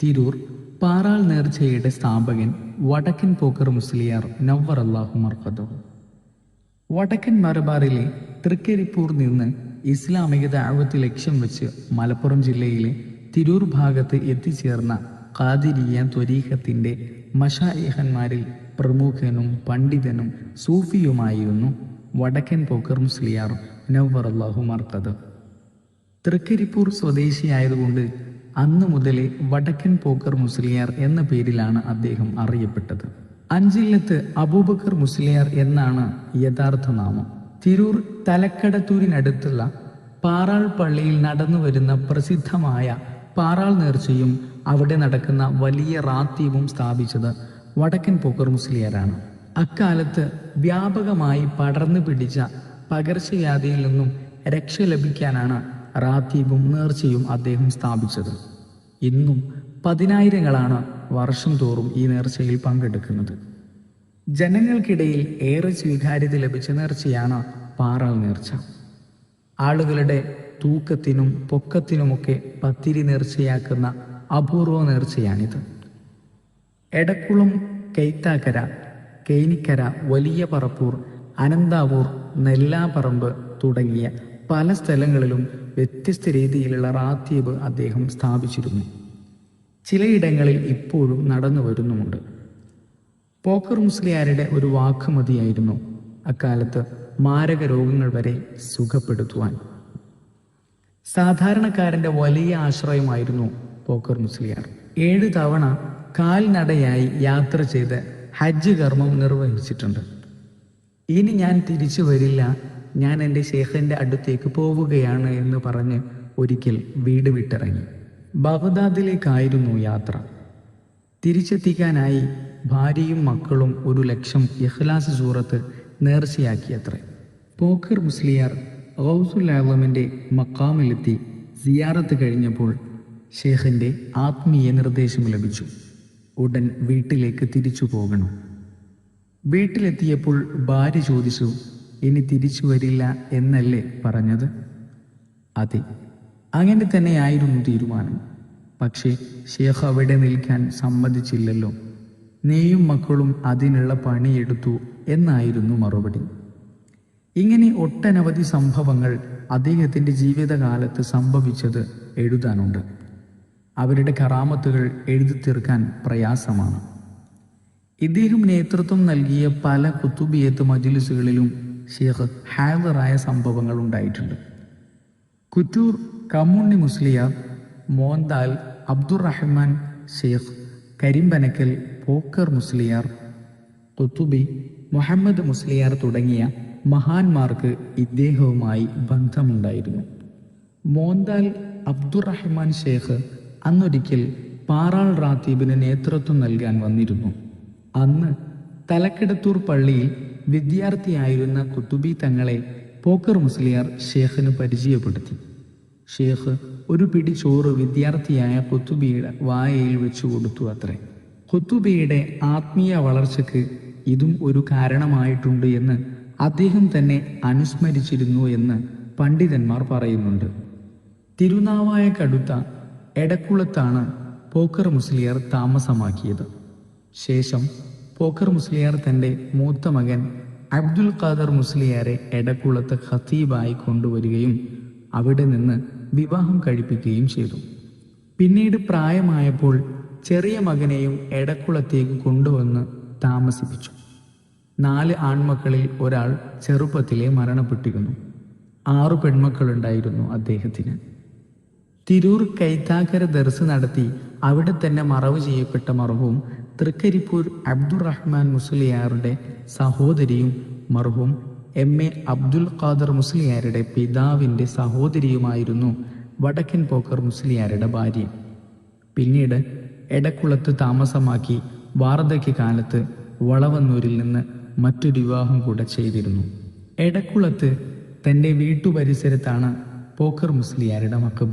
തിരൂർ പാറാൾ നേർച്ചയുടെ സ്ഥാപകൻ വടക്കൻ പോക്കർ മുസ്ലിയാർ നവർ അള്ളാഹു മർക്കദോ വടക്കൻ മലബാറിലെ തൃക്കരിപ്പൂർ നിന്ന് ഇസ്ലാമിക ദാവത്ത് ലക്ഷ്യം വെച്ച് മലപ്പുറം ജില്ലയിലെ തിരൂർ ഭാഗത്ത് എത്തിച്ചേർന്ന ഖാദിരിയ ത്വരീഖത്തിന്റെ മഷായിഹന്മാരിൽ പ്രമുഖനും പണ്ഡിതനും സൂഫിയുമായിരുന്നു വടക്കൻ പോക്കർ മുസ്ലിയാർ നവർ അള്ളാഹു മർക്കദ് തൃക്കരിപ്പൂർ സ്വദേശിയായതുകൊണ്ട് അന്നു മുതലേ വടക്കൻ പോക്കർ മുസ്ലിയാർ എന്ന പേരിലാണ് അദ്ദേഹം അറിയപ്പെട്ടത്. അഞ്ചില്ലത്ത് അബൂബക്കർ മുസ്ലിയാർ എന്നാണ് യഥാർത്ഥ നാമം. തിരൂർ തലക്കടത്തൂരിനടുത്തുള്ള പാറാൾ പള്ളിയിൽ നടന്നു വരുന്ന പ്രസിദ്ധമായ പാറാൾ നേർച്ചയും അവിടെ നടക്കുന്ന വലിയ റാത്തീവും സ്ഥാപിച്ചത് വടക്കൻ പോക്കർ മുസ്ലിയാരാണ്. അക്കാലത്ത് വ്യാപകമായി പടർന്നു പിടിച്ച പകർച്ചവ്യാധിയിൽ നിന്നും രക്ഷ ലഭിക്കാനാണ് റാത്തീബും നേർച്ചയും അദ്ദേഹം സ്ഥാപിച്ചത്. ഇന്നും പതിനായിരങ്ങളാണ് വർഷം തോറും ഈ നേർച്ചയിൽ പങ്കെടുക്കുന്നത്. ജനങ്ങൾക്കിടയിൽ ഏറെ സ്വീകാര്യത ലഭിച്ച നേർച്ചയാണ് പാറാൾ നേർച്ച. ആളുകളുടെ തൂക്കത്തിനും പൊക്കത്തിനുമൊക്കെ പത്തിരി നേർച്ചയാക്കുന്ന അപൂർവ നേർച്ചയാണിത്. എടക്കുളം കൈത്താക്കര കേനിക്കര വലിയ പറപ്പൂർ അനന്താവൂർ നെല്ലാപ്പറമ്പ് തുടങ്ങിയ പല സ്ഥലങ്ങളിലും വ്യത്യസ്ത രീതിയിലുള്ള റാത്തീബ് അദ്ദേഹം സ്ഥാപിച്ചിരുന്നു. ചിലയിടങ്ങളിൽ ഇപ്പോഴും നടന്നു വരുന്നുമുണ്ട്. പോക്കർ മുസ്ലിയാരുടെ ഒരു വാക്കുമതിയായിരുന്നു അക്കാലത്ത് മാരക രോഗങ്ങൾ വരെ സുഖപ്പെടുത്തുവാൻ. സാധാരണക്കാരന്റെ വലിയ ആശ്രയമായിരുന്നു പോക്കർ മുസ്ലിയാർ. ഏഴ് തവണ കാൽനടയായി യാത്ര ചെയ്ത് ഹജ്ജ് കർമ്മം നിർവഹിച്ചിട്ടുണ്ട്. ഇനി ഞാൻ തിരിച്ചു വരില്ല ഞാൻ എന്റെ ഷേഖന്റെ അടുത്തേക്ക് പോവുകയാണ് എന്ന് പറഞ്ഞ് ഒരിക്കൽ വീട് വിട്ടിറങ്ങി. ബഗ്ദാദിലേക്കായിരുന്നു യാത്ര. തിരിച്ചെത്തിക്കാനായി ഭാര്യയും മക്കളും ഒരു ലക്ഷം ഇഖ്ലാസ് സൂറത്ത് നേർച്ചയാക്കിയത്രേ. പോക്കർ മുസ്ലിയാർ ഗൗസുൽ ആലമിന്റെ മക്കാമിലെത്തി സിയാറത്ത് കഴിഞ്ഞപ്പോൾ ഷേഖിന്റെ ആത്മീയ നിർദ്ദേശം ലഭിച്ചു. ഉടൻ വീട്ടിലേക്ക് തിരിച്ചു പോകണം. വീട്ടിലെത്തിയപ്പോൾ ഭാര്യ ചോദിച്ചു ഇനി തിരിച്ചു വരില്ല എന്നല്ലേ പറഞ്ഞത്? അതെ അങ്ങനെ തന്നെയായിരുന്നു തീരുമാനം. പക്ഷേ ഷേഖ് അവിടെ നിൽക്കാൻ സമ്മതിച്ചില്ലല്ലോ. നീയും മക്കളും അതിനുള്ള പണിയെടുത്തു എന്നായിരുന്നു മറുപടി. ഇങ്ങനെ ഒട്ടനവധി സംഭവങ്ങൾ അദ്ദേഹത്തിന്റെ ജീവിതകാലത്ത് സംഭവിച്ചത് എഴുതാനുണ്ട്. അവരുടെ കറാമത്തുകൾ എഴുതി തീർക്കാൻ പ്രയാസമാണ്. ഇദ്ദേഹം നേതൃത്വം നൽകിയ പല കുത്തുബിയത്ത് മജിലിസുകളിലും ഷേഖ് ഹാദറായ സംഭവങ്ങൾ ഉണ്ടായിട്ടുണ്ട്. കുറ്റൂർ കമ്മുണ്ണി മുസ്ലിയാർ മോന്താൽ അബ്ദുറഹ്മാൻ ഷെയ്ഖ് കരിമ്പനക്കൽ പോക്കർ മുസ്ലിയാർ കുത്തുബി മുഹമ്മദ് മുസ്ലിയാർ തുടങ്ങിയ മഹാന്മാർക്ക് ഇദ്ദേഹവുമായി ബന്ധമുണ്ടായിരുന്നു. മോന്താൽ അബ്ദുറഹ്മാൻ ഷെയ്ഖ് അന്നൊരിക്കൽ പാറാൾ റാത്തീബിന് നേതൃത്വം നൽകാൻ വന്നിരുന്നു. അന്ന് തലക്കിടത്തൂർ പള്ളിയിൽ വിദ്യാർത്ഥിയായിരുന്ന കുത്തുബി തങ്ങളെ പോക്കർ മുസ്ലിയാർ ഷേഖിന് പരിചയപ്പെടുത്തി. ഷേഖ് ഒരു പിടി ചോറ് വിദ്യാർത്ഥിയായ കുത്തുബിയുടെ വായയിൽ വെച്ചു കൊടുത്തു അത്രേ. കുത്തുബിയുടെ ആത്മീയ വളർച്ചയ്ക്ക് ഇതും ഒരു കാരണമായിട്ടുണ്ട് എന്ന് അദ്ദേഹം തന്നെ അനുസ്മരിച്ചിരുന്നു എന്ന് പണ്ഡിതന്മാർ പറയുന്നുണ്ട്. തിരുനാവായ കടുത്ത എടക്കുളത്താണ് പോക്കർ മുസ്ലിയാർ താമസമാക്കിയത്. ശേഷം പോക്കർ മുസ്ലിയാർ തന്റെ മൂത്ത മകൻ അബ്ദുൽ ഖാദർ മുസ്ലിയാരെ എടക്കുളത്ത് ഖത്തീബായി കൊണ്ടുവരികയും അവിടെ നിന്ന് വിവാഹം കഴിപ്പിക്കുകയും ചെയ്തു. പിന്നീട് പ്രായമായപ്പോൾ ചെറിയ മകനെയും എടക്കുളത്തേക്ക് കൊണ്ടുവന്ന് താമസിപ്പിച്ചു. നാല് ആൺമക്കളിൽ ഒരാൾ ചെറുപ്പത്തിലെ മരണപ്പെട്ടിരുന്നു. ആറു പെൺമക്കളുണ്ടായിരുന്നു അദ്ദേഹത്തിന്. തിരൂർ കൈത്താക്കര ദർസ് നടത്തി അവിടെ തന്നെ മറവ് ചെയ്യപ്പെട്ട മർഹൂം തൃക്കരിപ്പൂർ അബ്ദുറഹ്മാൻ മുസ്ലിയാറുടെ സഹോദരിയും മർഹൂം എം എ അബ്ദുൽ ഖാദർ മുസ്ലിയാരുടെ പിതാവിന്റെ സഹോദരിയുമായിരുന്നു വടക്കൻ പോക്കർ മുസ്ലിയാരുടെ ഭാര്യ. പിന്നീട് എടക്കുളത്ത് താമസമാക്കി വാർദ്ധക്യ കാലത്ത് വളവന്നൂരിൽ നിന്ന് മറ്റൊരു വിവാഹം കൂടെ ചെയ്തിരുന്നു. എടക്കുളത്ത് തന്റെ വീട്ടുപരിസരത്താണ് പോക്കർ മുസ്ലിയാരുടെ മക്കബ